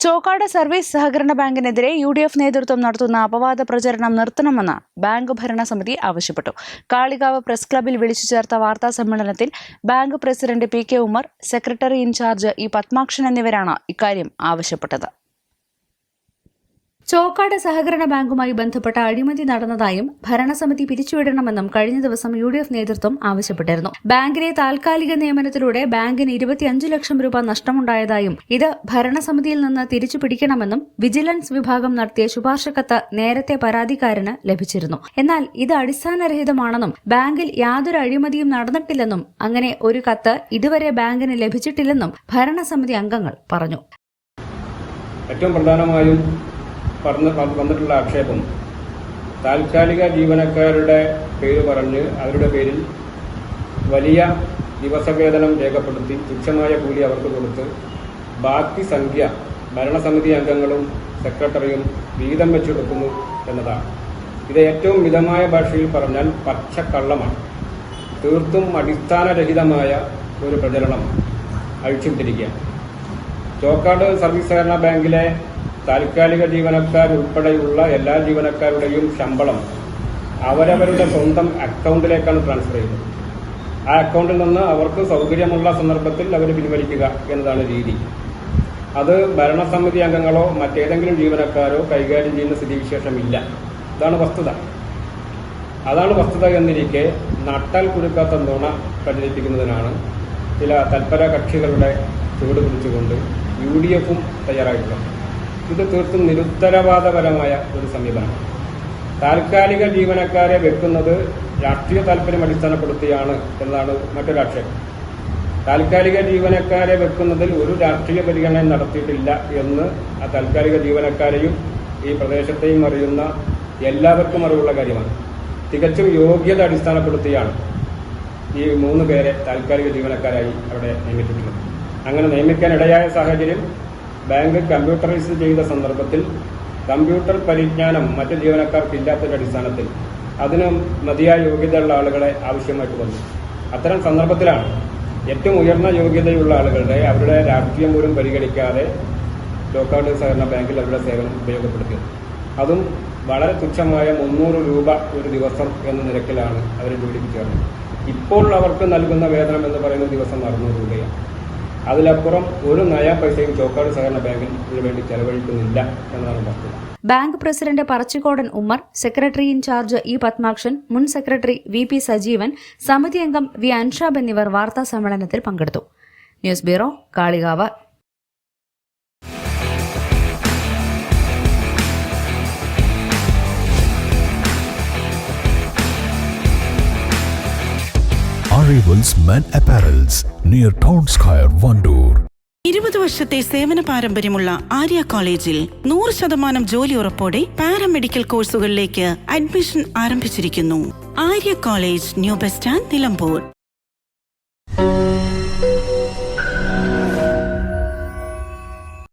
Chokkad service സഹകരണ ബാങ്കിനെതിരെ U D F നേതൃത്വം നടത്തുന്ന അപവാദ പ്രചരണം നിർത്തണമെന്ന് ബാങ്ക് ഭരണസമിതി ആവശ്യപ്പെട്ടു. കാളികാവ് പ്രസ് ക്ലബിൽ വിളിച്ചു ചേർത്ത വാർത്താ സമ്മേളനത്തിൽ bank president P K Umar secretary in charge E Padmakshan എന്നിവരാണ് ഇക്കാര്യം ആവശ്യപ്പെട്ടത്. ചോക്കാട് സഹകരണ ബാങ്കുമായി ബന്ധപ്പെട്ട അഴിമതി നടന്നതായും ഭരണസമിതി പിരിച്ചുവിടണമെന്നും കഴിഞ്ഞ ദിവസം യു ഡി എഫ് നേതൃത്വം ആവശ്യപ്പെട്ടിരുന്നു. ബാങ്കിലെ താൽക്കാലിക നിയമനത്തിലൂടെ ബാങ്കിന് ഇരുപത്തിയഞ്ച് ലക്ഷം രൂപ നഷ്ടമുണ്ടായതായും ഇത് ഭരണസമിതിയിൽ നിന്ന് തിരിച്ചു പിടിക്കണമെന്നും വിജിലൻസ് വിഭാഗം നടത്തിയ ശുപാർശ കത്ത് നേരത്തെ പരാതിക്കാരന് ലഭിച്ചിരുന്നു. എന്നാൽ ഇത് അടിസ്ഥാനരഹിതമാണെന്നും ബാങ്കിൽ യാതൊരു അഴിമതിയും നടന്നിട്ടില്ലെന്നും അങ്ങനെ ഒരു കത്ത് ഇതുവരെ ബാങ്കിന് ലഭിച്ചിട്ടില്ലെന്നും ഭരണസമിതി അംഗങ്ങൾ പറഞ്ഞു. ഏറ്റവും പ്രധാനമായും പറഞ്ഞ് വന്നിട്ടുള്ള ആക്ഷേപം. താൽക്കാലിക ജീവനക്കാരുടെ പേര് പറഞ്ഞ് അവരുടെ പേരിൽ വലിയ ദിവസവേതനം രേഖപ്പെടുത്തി തുച്ഛമായ കൂലി അവർക്ക് കൊടുത്ത് ബാക്കി സംഖ്യ ഭരണസമിതി അംഗങ്ങളും സെക്രട്ടറിയും വീതം വെച്ചെടുക്കുന്നു എന്നതാണ്. ഇത് ഏറ്റവും മിതമായ ഭാഷയിൽ പറഞ്ഞാൽ പച്ചക്കള്ളമാണ്. തീർത്തും അടിസ്ഥാനരഹിതമായ ഒരു പ്രചരണം അഴിച്ചുവിട്ടിരിക്കുകയാണ്. ചോക്കാട് സർവീസ് സഹകരണ ബാങ്കിലെ താൽക്കാലിക ജീവനക്കാർ ഉൾപ്പെടെയുള്ള എല്ലാ ജീവനക്കാരുടെയും ശമ്പളം അവരവരുടെ സ്വന്തം അക്കൗണ്ടിലേക്കാണ് ട്രാൻസ്ഫർ ചെയ്യുന്നത്. ആ അക്കൗണ്ടിൽ നിന്ന് അവർക്ക് സൗകര്യമുള്ള സന്ദർഭത്തിൽ അവർ പിൻവലിക്കുക എന്നതാണ് രീതി. അത് ഭരണസമിതി അംഗങ്ങളോ മറ്റേതെങ്കിലും ജീവനക്കാരോ കൈകാര്യം ചെയ്യുന്ന സ്ഥിതിവിശേഷമില്ല. ഇതാണ് വസ്തുത. അതാണ് വസ്തുത എന്നിരിക്കെ നട്ടൽ കുരുക്കാത്ത നുണ പ്രചരിപ്പിക്കുന്നതിനാണ് ചില തൽപര കക്ഷികളുടെ ചുവട് പിടിച്ചുകൊണ്ട് യു ഡി എഫും തയ്യാറായിട്ടുള്ളത്. ഇത് തീർത്തും നിരുത്തരവാദപരമായ ഒരു സമീപനമാണ് താൽക്കാലിക ജീവനക്കാരെ വെക്കുന്നത് രാഷ്ട്രീയ താല്പര്യം അടിസ്ഥാനപ്പെടുത്തിയാണ് എന്നാണ് മറ്റൊരു ആക്ഷേപം. താൽക്കാലിക ജീവനക്കാരെ വെക്കുന്നതിൽ ഒരു രാഷ്ട്രീയ പരിഗണന നടത്തിയിട്ടില്ല എന്ന് ആ താൽക്കാലിക ജീവനക്കാരെയും ഈ പ്രദേശത്തെയും അറിയുന്ന എല്ലാവർക്കും അറിവുള്ള കാര്യമാണ്. തികച്ചും യോഗ്യത അടിസ്ഥാനപ്പെടുത്തിയാണ് ഈ മൂന്ന് പേരെ താൽക്കാലിക ജീവനക്കാരായി അവിടെ നിയമിച്ചിട്ടുള്ളത്. അങ്ങനെ നിയമിക്കാനിടയായ സാഹചര്യം ബാങ്ക് കമ്പ്യൂട്ടറൈസ് ചെയ്ത സന്ദർഭത്തിൽ കമ്പ്യൂട്ടർ പരിജ്ഞാനം മറ്റ് ജീവനക്കാർക്ക് ഇല്ലാത്തൊരു അടിസ്ഥാനത്തിൽ അതിന് മതിയായ യോഗ്യതയുള്ള ആളുകളെ ആവശ്യമായിട്ട് വന്നു. അത്തരം സന്ദർഭത്തിലാണ് ഏറ്റവും ഉയർന്ന യോഗ്യതയുള്ള ആളുകളുടെ അവരുടെ രാഷ്ട്രീയം പോലും പരിഗണിക്കാതെ ലോക്കൌട്ട് സഹകരണ ബാങ്കിൽ അവരുടെ സേവനം ഉപയോഗപ്പെടുത്തിയത്. അതും വളരെ തുച്ഛമായ മുന്നൂറ് രൂപ ഒരു ദിവസം എന്ന നിരക്കിലാണ് അവർ ജോലിക്ക് ചേർന്നത്. ഇപ്പോൾ അവർക്ക് നൽകുന്ന വേതനം എന്ന് പറയുന്ന ദിവസം അറുന്നൂറ് രൂപയാണ്. അതിലപ്പുറം ഒരു നയ പൈസയും ചോക്കാട് സഹകരണ ബാങ്കിന് വേണ്ടി ചെലവഴിക്കുന്നില്ല എന്നതാണ് വസ്തുത. Bank president Parachikkodan Ummer secretary in charge E Padmakshan മുൻ സെക്രട്ടറി വി പി സജീവൻ സമിതി അംഗം വി അൻഷാബ് എന്നിവർ വാർത്താ സമ്മേളനത്തിൽ പങ്കെടുത്തു. News bureau Kalikavu. Arrivals Men Apparels near Town Square, Vandoor. ഇരുപത് വർഷത്തെ സേവന പാരമ്പര്യമുള്ള ആര്യ കോളേജിൽ നൂറ് ശതമാനം ജോലി ഉറപ്പോടെ പാരാമെഡിക്കൽ കോഴ്സുകളിലേക്ക് അഡ്മിഷൻ ആരംഭിച്ചിരിക്കുന്നു Arya college new bus stand Nilambur